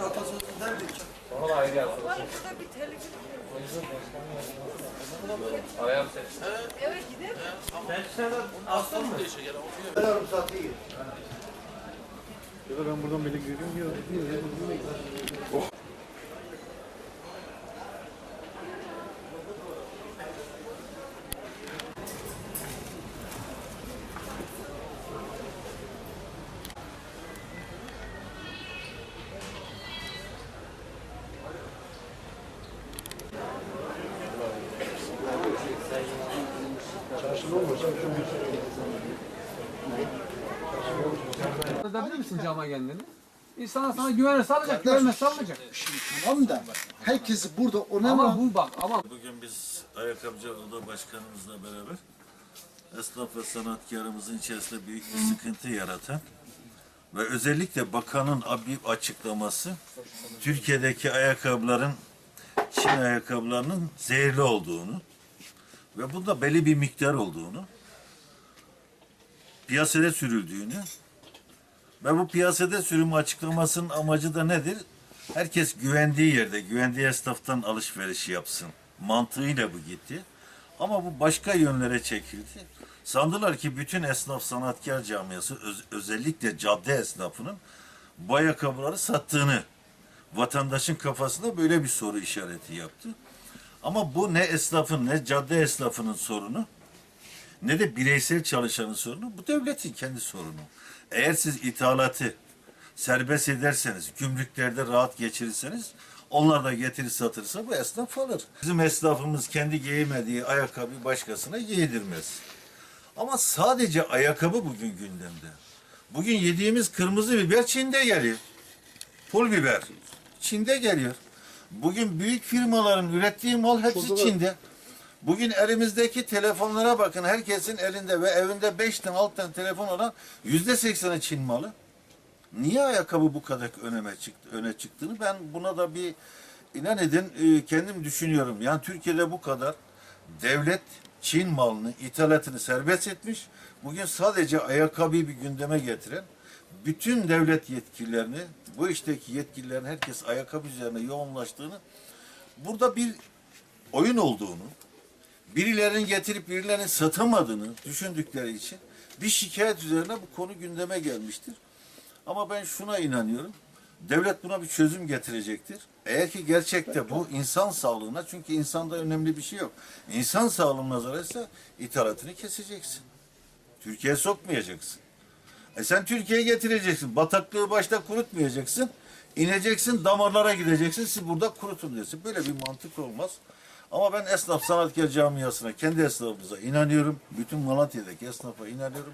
vatandaşın atasözünden bir Ona da ayrı yaz. Var burada bir televizyon. Arayalım seni. Evet gidelim. yarım saati iyi. Ben buradan bile görüyorum. Edebilir misin cama kendini? İnsan sana güvenirse alacak, güvenmezse almayacak. Tamam da herkesi burada önemli Ama bu bak, ama Bugün biz Ayakkabıcı Oda Başkanımızla beraber esnaf ve sanatkarımızın içerisinde büyük bir sıkıntı yaratan ve özellikle bakanın bir açıklaması Türkiye'deki ayakkabıların Çin ayakkabılarının zehirli olduğunu ve bunda belli bir miktar olduğunu piyasaya sürüldüğünü ve bu piyasada sürüm açıklamasının amacı da nedir? Herkes güvendiği yerde, güvendiği esnaftan alışveriş yapsın. Mantığıyla bu gitti. Ama bu başka yönlere çekildi. Sandılar ki bütün esnaf sanatkar camiası, öz- özellikle cadde esnafının bu ayakkabıları sattığını, vatandaşın kafasında böyle bir soru işareti yaptı. Ama bu ne esnafın ne cadde esnafının sorunu, ne de bireysel çalışanın sorunu, bu devletin kendi sorunu. Eğer siz ithalatı serbest ederseniz, gümrüklerde rahat geçirirseniz, onlar da getirir satırsa bu esnaf alır. Bizim esnafımız kendi giyemediği ayakkabıyı başkasına giydirmez. Ama sadece ayakkabı bugün gündemde. Bugün yediğimiz kırmızı biber Çin'de geliyor. Pul biber Çin'de geliyor. Bugün büyük firmaların ürettiği mal hepsi Çin'de. Bugün elimizdeki telefonlara bakın. Herkesin elinde ve evinde beş tane alt tane telefon olan yüzde sekseni Çin malı. Niye ayakkabı bu kadar öneme çıktı, öne çıktığını ben buna da bir inan edin e, kendim düşünüyorum. Yani Türkiye'de bu kadar devlet Çin malını, ithalatını serbest etmiş. Bugün sadece ayakkabıyı bir gündeme getiren bütün devlet yetkililerini, bu işteki yetkililerin herkes ayakkabı üzerine yoğunlaştığını, burada bir oyun olduğunu, birilerinin getirip birilerinin satamadığını düşündükleri için bir şikayet üzerine bu konu gündeme gelmiştir. Ama ben şuna inanıyorum. Devlet buna bir çözüm getirecektir. Eğer ki gerçekte bu insan sağlığına çünkü insanda önemli bir şey yok. İnsan sağlığına zararsa ithalatını keseceksin. Türkiye'ye sokmayacaksın. E sen Türkiye'ye getireceksin. Bataklığı başta kurutmayacaksın. İneceksin, damarlara gideceksin. Siz burada kurutun diyorsun. Böyle bir mantık olmaz. Ama ben esnaf sanatkar camiasına, kendi esnafımıza inanıyorum. Bütün Malatya'daki esnafa inanıyorum.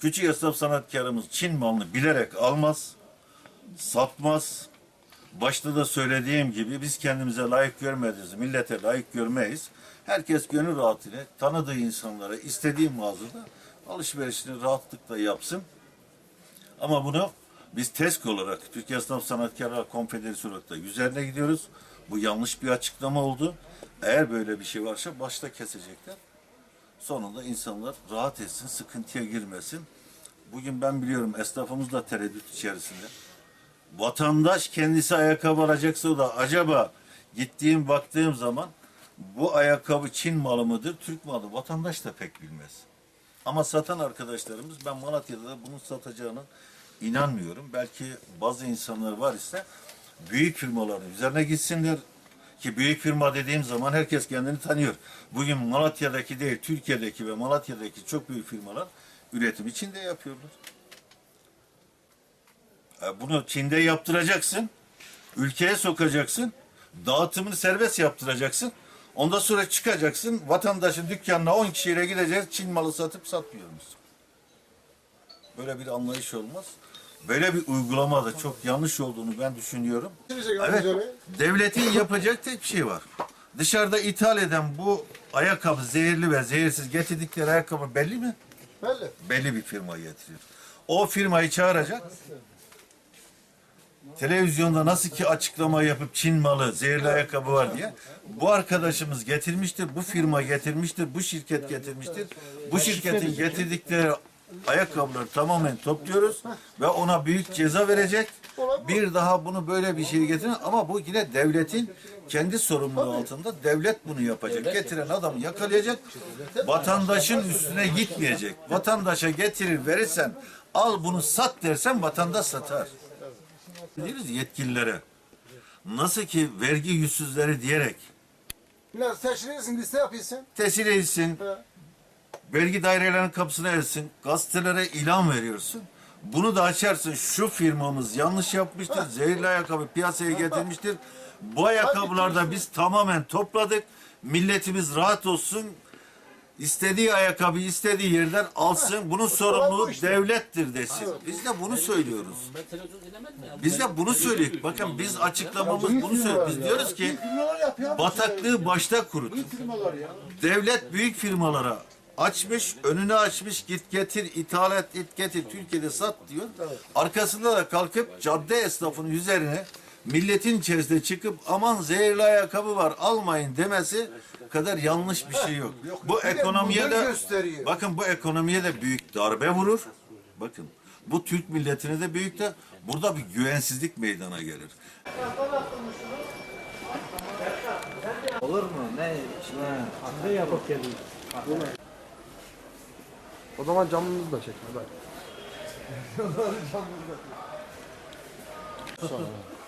Küçük esnaf sanatkarımız Çin malını bilerek almaz, satmaz. Başta da söylediğim gibi biz kendimize layık görmediğimiz, millete layık görmeyiz. Herkes gönül rahatıyla tanıdığı insanlara istediği mağazada alışverişini rahatlıkla yapsın. Ama bunu biz TESK olarak, Türkiye Esnaf Sanatkarlar Konfederasyonu olarak da üzerine gidiyoruz. Bu yanlış bir açıklama oldu. Eğer böyle bir şey varsa başta kesecekler. Sonunda insanlar rahat etsin, sıkıntıya girmesin. Bugün ben biliyorum esnafımız da tereddüt içerisinde. Vatandaş kendisi ayakkabı alacaksa da acaba gittiğim baktığım zaman bu ayakkabı Çin malı mıdır, Türk malı? Vatandaş da pek bilmez. Ama satan arkadaşlarımız ben Malatya'da da bunun satacağına inanmıyorum. Belki bazı insanlar var ise büyük firmaların üzerine gitsinler ki büyük firma dediğim zaman herkes kendini tanıyor. Bugün Malatya'daki değil, Türkiye'deki ve Malatya'daki çok büyük firmalar üretim Çin'de yapıyorlar. E, Bunu Çin'de yaptıracaksın, ülkeye sokacaksın, dağıtımını serbest yaptıracaksın. Ondan sonra çıkacaksın, vatandaşın dükkanına 10 kişiyle gideceğiz, Çin malı satıp satmıyoruz. Böyle bir anlayış olmaz. Böyle bir uygulama da çok yanlış olduğunu ben düşünüyorum. Evet, devletin yapacak tek bir şey var. Dışarıda ithal eden bu ayakkabı zehirli ve zehirsiz getirdikleri ayakkabı belli mi? Belli. Belli bir firma getiriyor. O firmayı çağıracak. Televizyonda nasıl ki açıklama yapıp Çin malı zehirli ayakkabı var diye. Bu arkadaşımız getirmiştir, bu firma getirmiştir, bu şirket getirmiştir. Bu şirketin getirdikleri ayakkabıları tamamen topluyoruz ve ona büyük ceza verecek Bir daha bunu böyle bir şey getirin ama bu yine devletin kendi sorumluluğu altında devlet bunu yapacak. Getiren adamı yakalayacak. Vatandaşın üstüne gitmeyecek. Vatandaşa getirir verirsen al bunu sat dersen vatandaş satar. Diyoruz yetkililere. Nasıl ki vergi yüzsüzleri diyerek Biraz teşhirsin liste yapıyorsun. tesir etsin, vergi dairelerinin kapısına etsin, gazetelere ilan veriyorsun. Bunu da açarsın. Şu firmamız yanlış yapmıştır. Zehirli ayakkabı piyasaya getirmiştir. Bu ayakkabıları da biz tamamen topladık. Milletimiz rahat olsun. İstediği ayakkabıyı istediği yerden alsın. Bunun sorumluluğu devlettir desin. Biz de bunu söylüyoruz. Biz de bunu söylüyoruz. Bakın biz açıklamamız bunu söylüyoruz. Biz diyoruz ki bataklığı başta kurut. Devlet büyük firmalara açmış, önünü açmış, git getir, ithal et, git getir, Türkiye'de sat diyor. Arkasında da kalkıp cadde esnafının üzerine milletin içerisinde çıkıp aman zehirli ayakkabı var almayın demesi kadar yanlış bir şey yok. Bu ekonomiye de gösteriyor. bakın bu ekonomiye de büyük darbe vurur. Bakın bu Türk milletine de büyük de burada bir güvensizlik meydana gelir. Olur mu? Ne? Ne yapıp geliyor? O zaman camımızı da çekme bak.